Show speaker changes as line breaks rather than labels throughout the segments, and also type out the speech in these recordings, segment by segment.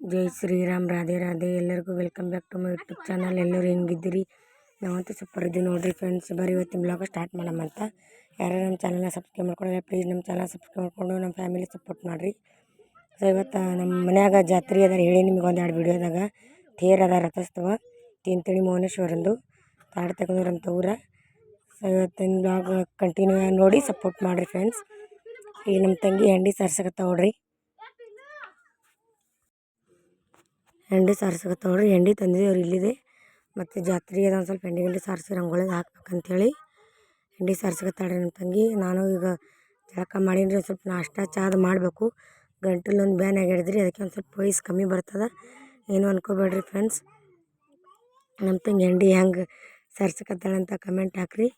ಜೈ ಶ್ರೀರಾಮ್, ರಾಧೆ ರಾಧೆ. ಎಲ್ಲರಿಗೂ welcome back to my YouTube channel. ಎಲ್ಲರೂ ಹೆಂಗಿದ್ದೀರಿ? ನಾವಂತೂ ಸೂಪರ್ ಇದ್ದೀವಿ ನೋಡಿರಿ ಫ್ರೆಂಡ್ಸ್ ಬರೀ ಇವತ್ತಿನ ಬ್ಲಾಗ್ ಸ್ಟಾರ್ಟ್ ಮಾಡೋಣ ಅಂತ. ಯಾರು ನಮ್ಮ ಚಾನಲ್ನ ಸಬ್ಸ್ಕ್ರೈಬ್ ಮಾಡ್ಕೊಂಡಿಲ್ಲ ಪ್ಲೀಸ್ ನಮ್ಮ ಚಾನಲ್ ಸಬ್ಸ್ಕ್ರೈಬ್ ಮಾಡಿಕೊಂಡು ನಮ್ಮ ಫ್ಯಾಮಿಲಿ ಸಪೋರ್ಟ್ ಮಾಡಿರಿ. ಸೊ ಇವತ್ತು ನಮ್ಮ ಮನ್ಯಾಗ ಜಾತ್ರೆ ಅದ ಹೇಳಿ ನಿಮಗೆ ಒಂದು ಎರಡು ವಿಡಿಯೋದಾಗ ತೇರ್ ಅದ ರಥೋತ್ಸವ. ತಿಂತಳಿ ಮೌನೇಶ್ವರಂದು. ತಾಡು ತೆಗೆದವ್ರಂತ ಊರ. ಸೊ ಇವತ್ತಿನ ಬ್ಲಾಗ್ ಕಂಟಿನ್ಯೂ ನೋಡಿ ಸಪೋರ್ಟ್ ಮಾಡಿರಿ ಫ್ರೆಂಡ್ಸ್ ಈಗ ನಮ್ಮ ತಂಗಿ ಹೆಂಡಿ ಸರ್ಸಕತ್ತ ನೋಡ್ರಿ. ಹೆಂಡಿ ಸಾರ್ಸಕತ್ತವ್ರಿ ಹೆಂಡಿ ಅವ್ರು ಇಲ್ಲಿದೆ. ಮತ್ತು ಜಾತ್ರೆಗೆ ಒಂದು ಸ್ವಲ್ಪ ಹೆಂಡಿ ಗಿಂಡಿ ಸಾರಿಸಿ ರಂಗೋಳಿಗೆ ಹಾಕ್ಬೇಕಂತೇಳಿ ಎಂಡಿ ಸಾರ್ಸಕತ್ತಾಳ್ರಿ ನಮ್ಮ ತಂಗಿ. ನಾನು ಈಗ ಜಳಕ ಮಾಡೀನಿ ಒಂದು ಸ್ವಲ್ಪ ನಾಷ್ಟ ಚಾದು ಮಾಡಬೇಕು. ಗಂಟಲು ಒಂದು ಬ್ಯಾನ್ ಆಗ್ಯಾಡಿದ್ರಿ ಅದಕ್ಕೆ ಒಂದು ಸ್ವಲ್ಪ ವಯಸ್ಸು ಕಮ್ಮಿ ಬರ್ತದೆ. ಏನು ಅನ್ಕೋಬೇಡ್ರಿ ಫ್ರೆಂಡ್ಸ್ ನಮ್ಮ ತಂಗಿ ಎಂಡಿ ಹೆಂಗೆ ಸಾರ್ಸಕತ್ತಾಳಂತ ಕಮೆಂಟ್ ಹಾಕ್ರಿ.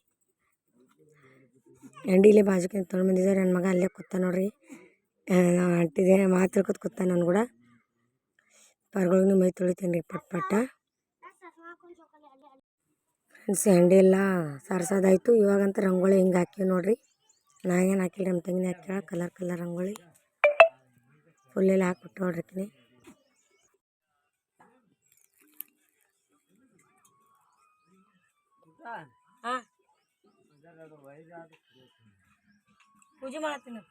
ಇಲ್ಲೇ ಬಾಜುಕಿಂತ ತೊಗೊಂಡು ಬಂದಿದ್ದಾರೆ ನನ್ನ ಮಗ ಅಲ್ಲೇ ಕೂತ ನೋಡ್ರಿ. ನಾವು ಅಂಟಿದೆ ಮಾತು ತಿಳ್ಕೊತ ಕೂತ ನಾನು ಕೂಡ. ಪರ್ಗಳಿಗೆ ಮೈ ತೊಳಿತೀನಿ ರೀ ಪಟ್ ಪಟ್ಟ. ಫ್ರೆಂಡ್ಸ್ ಎಲ್ಲ ಸಾರ್ಸೋದಾಯ್ತು. ಇವಾಗಂತ ರಂಗೋಳಿ ಹಿಂಗೆ ಹಾಕಿವಿ ನೋಡಿರಿ. ನಾ ಏನು ಹಾಕಿಲ್ಲ ನಮ್ಮ ತಂಗಿನ ಹಾಕ್ಯಾಳ. Colour colour rangoli. ಫುಲ್ ಎಲ್ಲ ಹಾಕ್ಬಿಟ್ಟು ನೋಡ್ರಿಕಿನಿ. ಪೂಜೆ ಮಾಡತ್ತೀನಿ.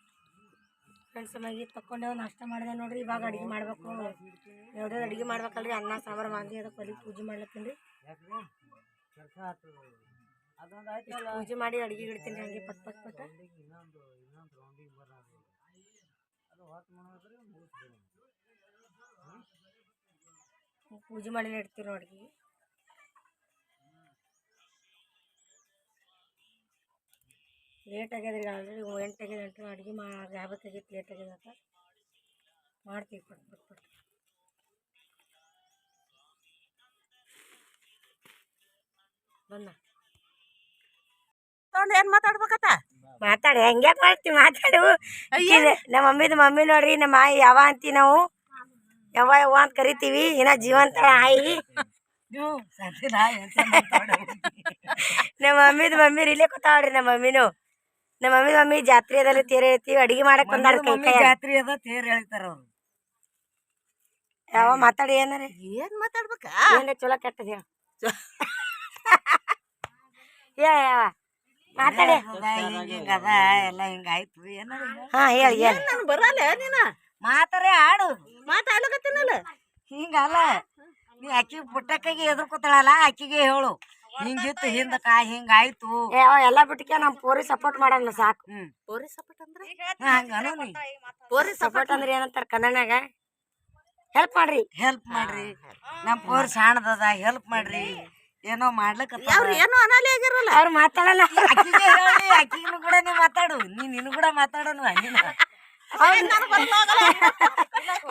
ಫ್ರೆಂಡ್ಸ್ ಮಗಿ ತಕೊಂಡೇವು ನಾಷ್ಟ ಮಾಡಿದೆ ನೋಡ್ರಿ, ಇವಾಗ ಅಡುಗೆ ಮಾಡ್ಬೇಕು. ಯಾವುದೇ ಅಡುಗೆ ಮಾಡ್ಬೇಕಲ್ರಿ, ಅನ್ನ, ಸಾಂಬಾರು ಮಾಡಿ ಅದಕ್ಕೆ ಒಲಿ ಪೂಜೆ ಮಾಡ್ಲತ್ತೀನಿ ರೀ. ಪೂಜೆ ಮಾಡಿ ಅಡಿಗೆ ಇಡ್ತೀನಿ ಹಂಗೆ ಪಟ್ ಪಟ್ ಪಟ್. ಪೂಜೆ ಮಾಡಿ ಇಡ್ತೀವಿ ನೋಡಿ ಲೇಟ್ ಆಗ್ಯದ ರೀ ಆಲ್ರೆಡಿ ಎಂಟು ಆಗ್ಯದ ಎಂಟು ಅಡುಗೆ ಮಾ ಆಗ್ಬೇಕಾಗಿತ್ತು ಲೇಟ್ ಆಗ್ಯದ ಅಂತ ಮಾಡ್ತೀವಿ ಪಟ್ ಪಟ್ ಪಟ್ ಬಂದ.
ತಗೊಂಡ್ ಏನ್ ಮಾತಾಡ್ಬೇಕತ್ತ?
ಮಾತಾಡಿ ಹೆಂಗೆ ಮಾಡ್ತೀವಿ ಮಾತಾಡು. ನಮ್ಮ ಮಮ್ಮಿದು ಮಮ್ಮಿ ನೋಡ್ರಿ ನಮ್ಮ ಆಯಿ ಯಾವ ಅಂತೀವಿ ನಾವು? ಯಾವ ಯಾವ ಅಂತ ಕರಿತೀವಿ ಇನ್ನ ಜೀವಂತ ಆಯಿ. ನಮ್ಮ ಮಮ್ಮಿದು ಮಮ್ಮಿ ಇಲ್ಲೇ ಕೂತಾಳ್ರಿ ನಮ್ಮ ಮಮ್ಮಿನು. ನಮ್ಮ ಮಮ್ಮಿ ಮಮ್ಮಿ ಜಾತ್ರೆ ಅದಲ್ಲ ತೇರ್ ಹೇಳ್ತೀವಿ ಅಡಿಗೆ ಮಾಡಕ್ ಬಂದಾರ ಕೈ ಕೈ
ಜಾತ್ರಿ ಅದ ತೇರ್ ಹೇಳ್ತಾರ ಅವ್ರು.
ಯಾವ ಮಾತಾಡಿ ಏನಾರ?
ಏನ್ ಮಾತಾಡ್ಬೇಕ?
ಏನ್ರ ಚಲೋ ಕೆಟ್ಟದ ಹೇಳ. ಯಾವ ಮಾತಾಡಿ.
ಹಿಂಗದ ಎಲ್ಲ ಹಿಂಗ ಆಯ್ತು. ಏನಾರ
ಹಾ ಹೇಳಿ
ನನ್ ಬರಲ್ಲ ನೀನ? ಮಾತಾರೇ ಆಡು. ಮಾತಾಡ್ಲಕತ್ತೀನಲ್ಲ ಹಿಂಗಲ್ಲ. ನೀ ಅಕ್ಕಿ ಎದುರು ಕೂತಾಳಲ್ಲ ಅಕ್ಕಿಗೆ ಹೇಳು. ಹಿಂಗಿತ್ತು ಹಿಂದಕ ಹಿಂಗಾಯ್ತು
ಹಿಂಗ ಅವ ಎಲ್ಲ ಬಿಟ್ಟಿಗೆ ನಮ್ ಪೋರಿ ಸಪೋರ್ಟ್ ಮಾಡೋಣ ಸಾಕು.
ಪೋರಿ ಸಪೋರ್ಟ್ ಅಂದ್ರೆ? ಹಂಗ
ಪೋರಿ ಸಪೋರ್ಟ್ ಅಂದ್ರೆ ಏನಂತಾರ ಕನ್ನಡನಾಗ? ಹೆಲ್ಪ್ ಮಾಡ್ರಿ.
ಹೆಲ್ಪ್ ಮಾಡ್ರಿ. ನಮ್ ಪೋರ್ ಸಾಣದ ಹೆಲ್ಪ್ ಮಾಡ್ರಿ. ಏನೋ ಮಾಡ್ಲಕ್ಕ ಅವ್ರು ಏನೋ ಅನಾಲಿ ಆಗಿರಲ್ಲ.
ಅವ್ರು ಮಾತಾಡಲ್ಲ.
ಅಕ್ಕಿಗೆ ಹೇಳಿ ಅಕ್ಕಿಗೂ ಕೂಡ ನೀ ಮಾತಾಡು. ನೀ ನಿನ್ ಕೂಡ ಮಾತಾಡೋನು ನೀನು?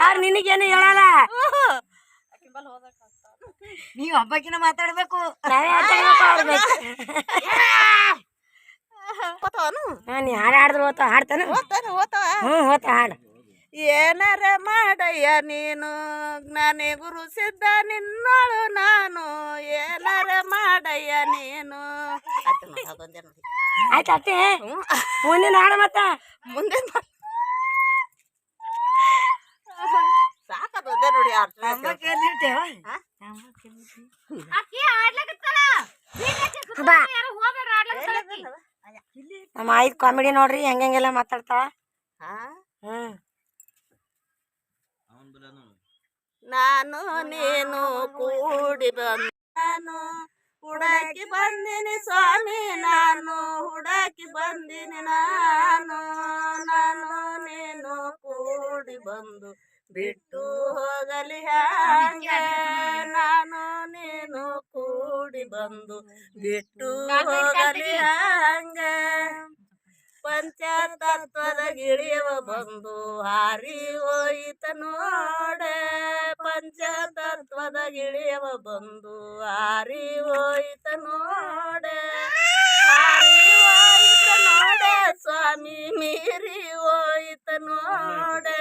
ಅವ್ರು ನಿನಗೇನು ಹೇಳಲ್ಲ.
ನೀವ್ ಹಬ್ಬಕ್ಕಿನ ಮಾತಾಡ್ಬೇಕು.
ನಾನು ಯಾರು ಹಾಡಿದ್ರು ಓದ್ತಾವ ಹಾಡ್ತಾನ? ಹ್ಞೂ ಓದ್ತ ಹಾಡು.
ಏನಾರ ಮಾಡಯ್ಯ ನೀನು? ಜ್ಞಾನಿ ಗುರು ಸಿದ್ಧ ನಿನ್ನೋಳು ನಾನು. ಏನಾರ ಮಾಡಯ್ಯ ನೀನು?
ಆಯ್ತು ಅತ್ತೆ. ಮುಂದಿನ ಹಾಡು ಮತ್ತ?
ಮುಂದೆ ಸಾಕದ ನೋಡಿ
ನಮ್ಮ ಆಯ್ತು ಕಾಮಿಡಿ ನೋಡ್ರಿ ಹೆಂಗೆಲ್ಲ ಮಾತಾಡ್ತಾ?
ನಾನು ನೀನು ಕೂಡಿ ಬಂದು. ನಾನು ಹುಡಕಿ ಬಂದಿನಿ ಸ್ವಾಮಿ ನಾನು ಹುಡಕಿ ಬಂದಿನಿ ನಾನು. ನಾನು ನೀನು ಕೂಡಿ ಬಂದು ಬಿಟ್ಟು ಹೋಗಲಿ ಹ್ಯಾಂಗೆ ನಾನು ನೀನು ಕೂಡಿ ಬಂದು ಬಿಟ್ಟು ಹೋಗಲಿ ಹಂಗ. ಪಂಚತತ್ವದ ಗಿಳಿಯವ ಬಂದು ಹಾರಿ ಹೋಯಿತ ನೋಡೆ. ಪಂಚತತ್ವದ ಗಿಳಿಯವ ಬಂದು ಹಾರಿ ಹೋಯಿತ ನೋಡೆ. ಹಾರಿ ಹೋಯಿತ ನೋಡೆ ಸ್ವಾಮಿ ಮೀರಿ ಹೋಯಿತ ನೋಡೆ.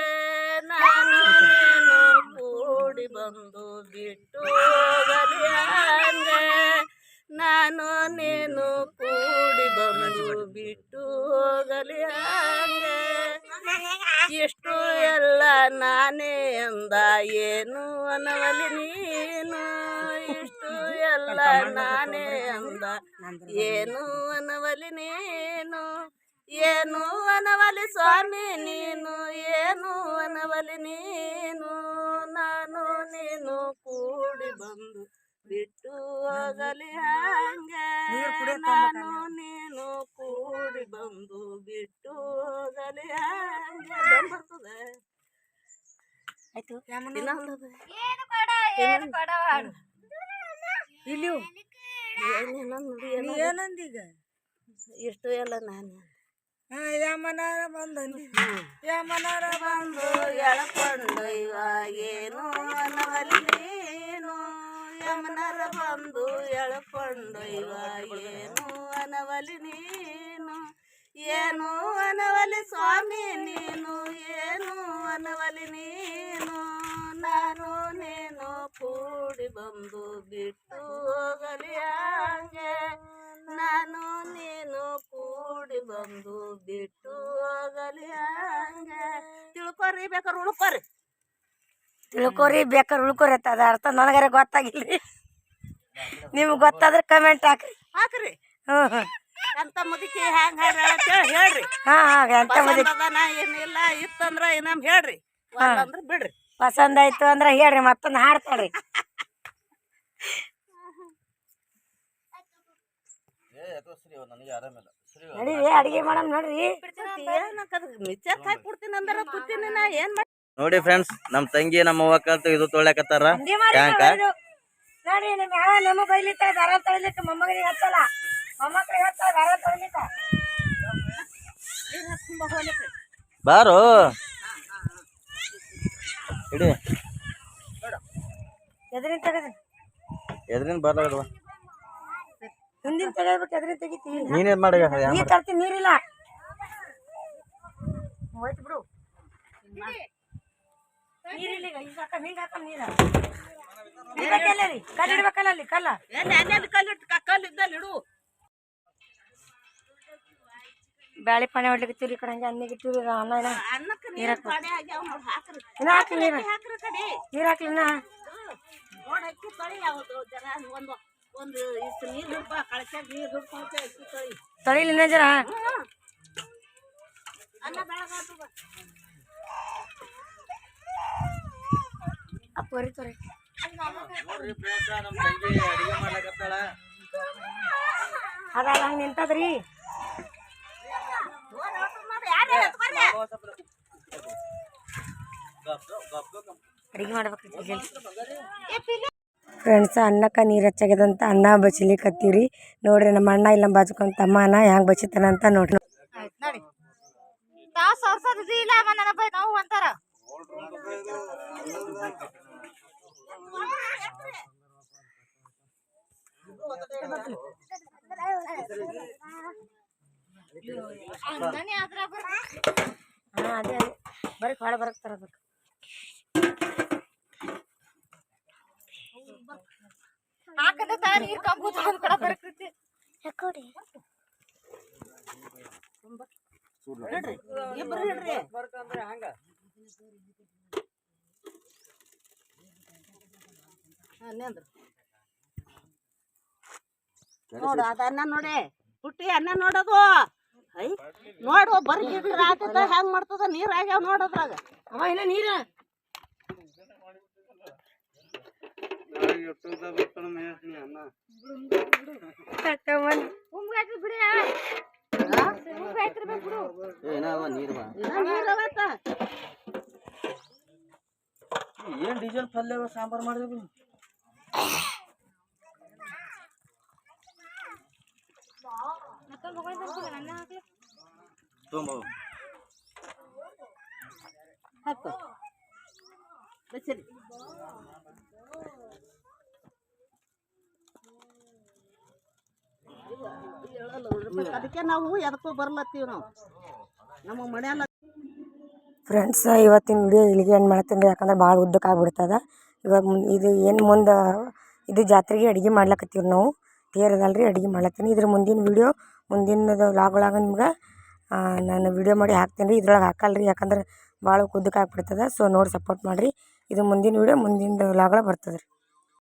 ಕೂಡಿ ಬಂದು ಬಿಟ್ಟು ಹೋಗಲಿ ಹಂಗೆ ನಾನು ನೀನು ಕೂಡಿ ಬಂದು ಬಿಟ್ಟು ಹೋಗಲಿ ಹಂಗೆ ಇಷ್ಟು ಎಲ್ಲ ನಾನೇ ಅಂದ, ಏನು ಅನ್ನವಲಿ ನೀನು? ಇಷ್ಟು ಎಲ್ಲ ನಾನೇ ಅಂದ, ಏನು ಅನ್ನವಲಿ ನೀನು? ಏನು ಅನ್ನವಲಿ ಸ್ವಾಮಿ ನೀನು? ಏನು ಅನ್ನವಲಿ ನೀನು ನಾನು? ನೀನು ಕೂಡಿ ಬಂದು ಬಿಟ್ಟು ಹೋಗಲಿ ಹಂಗೆ. ನಾನು ನೀನು ಕೂಡಿ ಬಂದು ಬಿಟ್ಟು ಹೋಗಲಿ ಹಂಗೆ. ಬರ್ತದೆ.
ಆಯ್ತು. ಇಲ್ಲಿ ಏನಂದೀಗ?
ಇಷ್ಟು ಎಲ್ಲ ನಾನು.
ಯಮನಾರ ಬಂದನು. ಯಮನಾರ
ಬಂದು ಎಳಕೊಂಡು ಇವ ಏನು ಅನವಲಿ ನೀನು ಯಮನರ ಬಂದು ಎಳಕೊಂಡು ಇವ ಏನು ಅನವಲಿ ನೀನು? ಏನು ಅನವಲಿ ಸ್ವಾಮಿ ನೀನು? ಏನು ಅನವಲಿ ನೀನು? ನಾನು ನೀನು ಕೂಡಿ ಬಂದು ಬಿಟ್ಟು ಹೋಗಲಿ ಹಂಗೆ. ನಾನು ನೀನು ಕೂಡಿ ಬಂದು ಬಿಟ್ಟು ಹೋಗಲಿ ಹಂಗೆ. ತಿಳ್ಕೊರಿ ಬೇಕಾರೆ ಉಳ್ಕೊರಿ.
ತಿಳ್ಕೊರಿ ಬೇಕಾದ್ರೆ ಉಳ್ಕೊರಿ ಅಂತ ಅದ ಅರ್ಥ ನನಗಾರ ಗೊತ್ತಾಗಿಲ್ಲ. ನಿಮ್ಗೆ ಗೊತ್ತಾದ್ರೆ ಕಮೆಂಟ್ ಹಾಕ್ರಿ.
ಹಾಕ್ರಿ.
ಹ್ಞೂ ಹ್ಞೂ
ಎಂತ ಮುದುಕಿ ಹ್ಯಾಂಗ ಹೇಳಿ ಹೇಳ್ರಿ.
ಹಾಂ ಹಾಂ ಎಂತ
ಏನಿಲ್ಲ ಇತ್ತಂದ್ರ ಇನ್ನೊಮ್ಮೆ ಹೇಳ್ರಿ. ಅಂದ್ರೆ ಬಿಡ್ರಿ.
ಪಸಂದ್ ಆಯ್ತು ಅಂದ್ರೆ ಹೇಳ್ರಿ ಮತ್ತೊಂದು ಹಾಡ್ತಾಳ್ರಿ. ನಡೀರಿ ಅಡಿಗೆ ಮಾಡಮ್ ನೋಡ್ರಿ.
ಮಿಚ್ಚರ್ ಕಾಯಿ ಕೊಡ್ತೀನಿ ಅಂದ್ರೆ ಕೂತೀನಿ ನಾ ಏನ್ ಮಾಡಿ
ನೋಡಿ ಫ್ರೆಂಡ್ಸ್ ನಮ್ ತಂಗಿ ನಮ್ಮ ಅವ್ವ ಕಲ್ತು ಇದು ತೊಳ್ಯಾಕತ್ತಾರ. ಟ್ಯಾಂಕ
ಮಾಡೋದು. ನೋಡ್ರಿ ನಿಮ್ಮ ಯಾವ ನಮ್ಮ ಬೈಲಿತ್ತ ದಾರ ತೊಳಿಲಿಕ್ಕೆ ಮೊಮ್ಮಗನಿಗೆ ಹತ್ತಲ್ಲ. ಮೊಮ್ಮಕ್ಕಳಿಗೆ ಹತ್ತಲ್ಲ ದಾರ ತೊಳಿಲಿಕ್ಕ
ಬಾರು. ಇಡಿ.
ತೆಗದ್ರಿ. ಹಿಂದಿನ ತೆಗೆದ್ಬಿಟ್ಟು ಎದ್ರಿನ ತೆಗಿತೀವಿ.
ನೀನೇನ್ ಮಾಡಿ
ನೀರ್ ತರ್ತೀನಿ ನೀರಿಲ್ಲ. ಹೋಯ್ತು ಬಿಡು. ನೀರಿಲ್ಲ ಈಗ ಈಗ ಹಾಕ ಹಿಂಗ ಹಾಕ ನೀರ. ಇಡ್ಬೇಕಲ್ಲ ರೀ ಕಲ್ಲು ಇಡ್ಬೇಕಲ್ಲ ಅಲ್ಲಿ ಕಲ್ಲ.
ಕಲ್ಲು ಇದ್ದಲ್ಲಿ ಇಡು.
ಬ್ಯಾಳಿ ಪಾನಿ ಹೊಡ್ಲಿಕ್ಕೆ ಈ ಕಡೆ ಹಂಗೆ ಅನ್ನಿಗೆ ಈಗ ಅನ್ನ
ನೀರು
ಹಾಕಿ ನೀರು ಹಾಕ್ಲಿ
ಒಂದು ಇಷ್ಟು ನೀರು ಹಿಡ್ಪ ಕಳಚಾಗ ನೀರು ಹಿಡ್ಕೊಂತ ಅಕ್ಕಿ ತೊಳಿ.
ತೊಳಿಲಿ ಇನ್ನ ಜರ?
ಅನ್ನ ಬೆಳಗಾತದ
ಅಪ್ಪ ಹೊರಿ ತೊರಿ. ಅದಲ್ಲ ಹಂಗೆ ನಿಂತದ್ರಿ. ಅಡಿಗೆ ಮಾಡ್ಬೇಕು ಫ್ರೆಂಡ್ಸ್ ಅನ್ನಕ್ಕೆ ನೀರು ಹಚ್ಚಾಗ್ಯದಂತ ಅನ್ನ ಬಚ್ಲಿಕತ್ತೀವ್ರಿ ನೋಡ್ರಿ ನಮ್ಮ ಅಣ್ಣ ಇಲ್ಲ ಬಾಜುಕೊಂತ ತಮ್ಮನ ಹೆಂಗ್ ಬಚಿತಾನಂತ ನೋಡ್ರಿ ಹಾ ಅದೇ ಅದೇ. ಬರೀ ಹೊಳ ಬರಕ್ತಾರ ಅದಕ್ಕೆ
ಹಾಕದ ತಾ ನೀರ್ ಕಂಬು ತಗೊಂಡ್ ಕಡ ಬರ್ತೈತಿ
ಇಬ್ರು ಹಿಡ್ರಿ ನೋಡು ಅದ ಅನ್ನ ನೋಡಿ ಹುಟ್ಟಿ ಅನ್ನ ನೋಡೋದು. ಐ ನೋಡು ಬರೀ ಗಿಡ್ರ ಆತದ ಹೆಂಗ್ ಮಾಡ್ತದ ನೀರ್ ಆಗ್ಯಾವ ನೋಡೋದ್ರಾಗ
ಅವ ಇನ್ನ ನೀರು
ಉಮ್ಗಾಯ್ತು ಬಿಡಿ ಉಮ್ಗಾಯ್ತು ಬಿಡು
ನೀರ್ ಬಾ
ಇನ್ನ ನೀರ್ ಅವತ್ತ
ಏನ್ ಡೀಸೆಲ್ ಪಲ್ಯ ಸಾಂಬಾರ್ ಮಾಡಿದ್ವಿ ತುಂಬ
ಹಾಕು ಬಸರಿ ಅದಕ್ಕೆ ನಾವು ಎದಕ್ಕೂ ಬರ್ಲತ್ತೀವಿ ನಾವು. ನಮ್ಮ ಮನೆಯಲ್ಲ
ಫ್ರೆಂಡ್ಸ್ ಇವತ್ತಿನ ವಿಡಿಯೋ ಇಲ್ಲಿಗೆ ಏನು ಮಾಡ್ತೀನಿ ಯಾಕಂದ್ರೆ ಭಾಳ ಉದ್ದಕ್ಕೆ ಆಗ್ಬಿಡ್ತದ. ಇವಾಗ ಇದು ಏನು ಮುಂದೆ ಇದು ಜಾತ್ರೆಗೆ ಅಡುಗೆ ಮಾಡ್ಲಕತ್ತೀವಿ ನಾವು. ತೇರದಲ್ಲ ರೀ ಅಡುಗೆ ಮಾಡ್ಲತ್ತೀನಿ. ಇದ್ರ ಮುಂದಿನ ವಿಡಿಯೋ ಮುಂದಿನದು ವ್ಲಾಗ್ ಒಳಗೆ ನಿಮ್ಗೆ ನಾನು ವಿಡಿಯೋ ಮಾಡಿ ಹಾಕ್ತೀನಿ ರೀ. ಇದ್ರೊಳಗೆ ಹಾಕಲ್ಲ ರೀ. ಯಾಕಂದ್ರೆ ಭಾಳ ಉದ್ದಕ್ಕೆ ಆಗ್ಬಿಡ್ತದೆ. ಸೊ ನೋಡಿ ಸಪೋರ್ಟ್ ಮಾಡಿರಿ. ಇದು ಮುಂದಿನ ವಿಡಿಯೋ ಮುಂದಿನ ಲಾಗಳ ಬರ್ತದೆ ರೀ